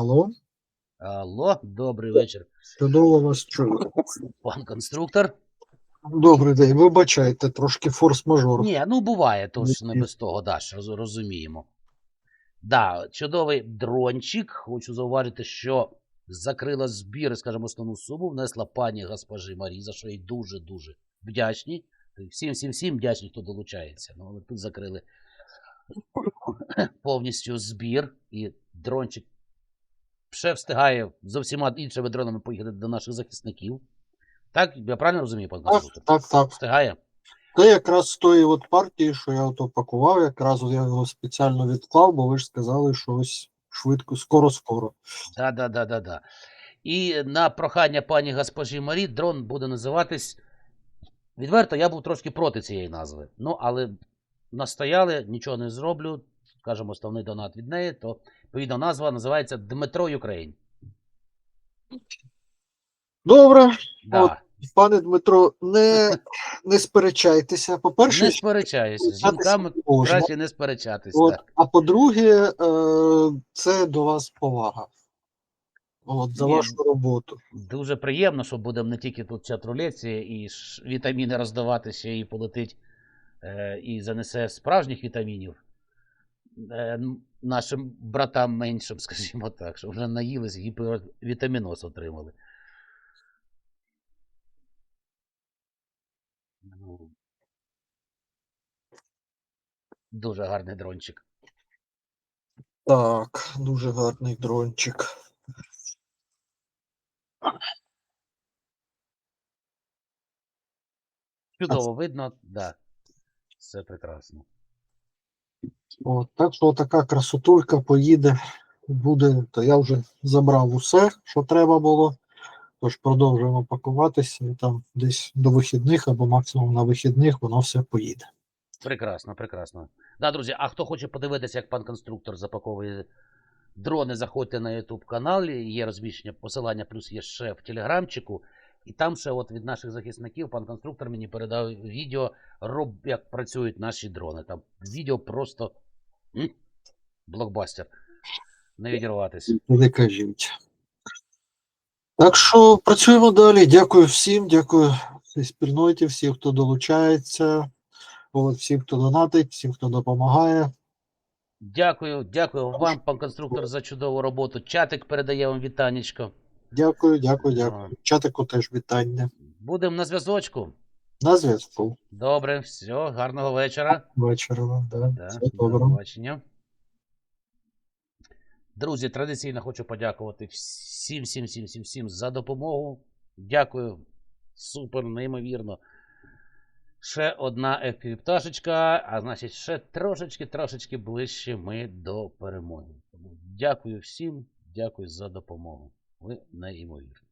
Алло, Алло, добрий вечір, чудово вас чую. пан конструктор. Добрий день, вибачайте, трошки форс-мажор. Ні, ну буває, то ж не без того, да, ж роз- розуміємо. Да, чудовий дрончик. Хочу зауважити, що закрила збір, скажімо, основну суму внесла пані госпожи Марі, за що їй дуже-дуже вдячні. Всім, всім, всім вдячні, хто долучається. Ну, але тут закрили повністю збір, і дрончик ще встигає за всіма іншими дронами поїхати до наших захисників. Так, я правильно розумію, пан Так, так, так. Встигає? Це якраз з тої от партії, що я ото пакував, якраз я його спеціально відклав, бо ви ж сказали, що ось швидко, скоро-скоро. Да, да, да, да, да. І на прохання пані госпожі Марі дрон буде називатись. Відверто, я був трошки проти цієї назви. Ну, але настояли, нічого не зроблю. Скажемо, основний донат від неї, то відповідно назва називається Дмитро Юкрейн. Добре, Да. От. пане Дмитро, не, не сперечайтеся. По-перше, Не сперечаюся. З жінками можна. краще не сперечатись. От, а по-друге, е, це до вас повага. От, за вашу роботу. Дуже приємно, що будемо не тільки тут в чат-рулетці і вітаміни роздавати, ще і полетить е, і занесе справжніх вітамінів нашим братам меншим, скажімо так, що вже наїлись гіпервітаміноз отримали. Ну, Дуже гарний дрончик. Так, дуже гарний дрончик. Чудово видно, да. Все прекрасно. От, так що така красотулька поїде, буде, то я вже забрав усе, що треба було. Тож продовжуємо пакуватися і там десь до вихідних або максимум на вихідних воно все поїде. Прекрасно, прекрасно. Да, друзі, а хто хоче подивитися, як пан конструктор запаковує дрони, заходьте на YouTube канал, є розміщення посилання, плюс є ще в телеграмчику. І там ще от від наших захисників пан конструктор мені передав відео, роб, як працюють наші дрони. Там відео просто м, блокбастер. Не відірватися. Не кажіть. Так що працюємо далі. Дякую всім, дякую всій спільноті, всім, хто долучається, от, всім, хто донатить, всім, хто допомагає. Дякую, дякую вам, пан конструктор, за чудову роботу. Чатик передає вам вітанечко. Дякую, дякую, дякую. Чатику теж вітання. Будемо на зв'язочку. На зв'язку. Добре, все, гарного вечора. Вечора вам, да. Да, Все до побачення. Друзі, традиційно хочу подякувати всім, всім, всім, всім, всім за допомогу. Дякую. Супер, неймовірно. Ще одна еквіпташечка, а значить, ще трошечки, трошечки ближче ми до перемоги. Тому дякую всім, дякую за допомогу. Ви неймовірні.